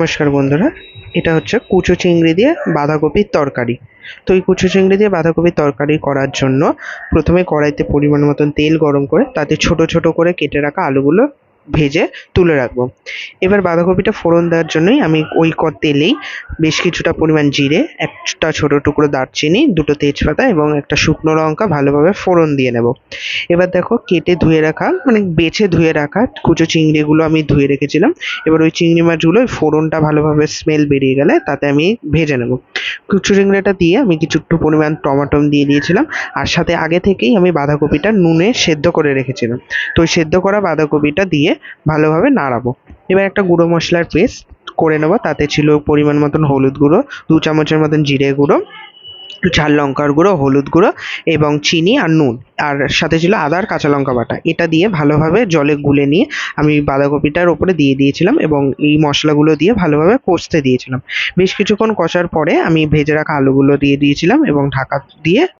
নমস্কার বন্ধুরা, এটা হচ্ছে কুচু চিংড়ি দিয়ে বাঁধাকপির তরকারি। তো এই কুচু চিংড়ি দিয়ে বাঁধাকপির তরকারি করার জন্য প্রথমে কড়াইতে পরিমাণ মতন তেল গরম করে তাতে ছোট ছোট করে কেটে রাখা আলুগুলো ভেজে তুলে রাখব। এবার বাঁধাকপিটা ফোড়ন দেওয়ার জন্যই আমি ওই ক তেলেই বেশ কিছুটা পরিমাণ জিরে, একটা ছোট টুকরো দারচিনি, দুটো তেজপাতা এবং একটা শুকনো লঙ্কা ভালোভাবে ফোড়ন দিয়ে নেব। এবার দেখো কেটে ধুয়ে রাখা মানে বেছে ধুয়ে রাখা কুচো চিংড়িগুলো আমি ধুয়ে রেখেছিলাম। এবার ওই চিংড়ি মাছগুলো ওই ফোড়নটা ভালোভাবে স্মেল বেরিয়ে গেলে তাতে আমি ভেজে নেব। কুচো চিংড়িটা দিয়ে আমি কিছু একটু পরিমাণ টমাটো দিয়ে দিয়েছিলাম। আর সাথে আগে থেকেই আমি বাঁধাকপিটা নুনে সেদ্ধ করে রেখেছিলাম। তো ওই সেদ্ধ করা বাঁধাকপিটা দিয়ে ভালোভাবে নাড়াবো। এবার একটা গুঁড়ো মশলার পেস্ট করে নেব। তাতে ছিল পরিমাণ মতন হলুদ গুঁড়ো, দু চামচের মতন জিরে গুঁড়ো ঝাল লঙ্কার গুঁড়ো, হলুদ গুঁড়ো এবং চিনি আর নুন। আর সাথে ছিল আদা আর কাঁচা লঙ্কা বাটা। এটা দিয়ে ভালোভাবে জলে গুলে নিয়ে আমি বাঁধাকপিটার ওপরে দিয়ে দিয়েছিলাম এবং এই মশলাগুলো দিয়ে ভালোভাবে কষতে দিয়েছিলাম। বেশ কিছুক্ষণ কষার পরে আমি ভেজে রাখা আলুগুলো দিয়ে দিয়েছিলাম এবং ঢাকা দিয়ে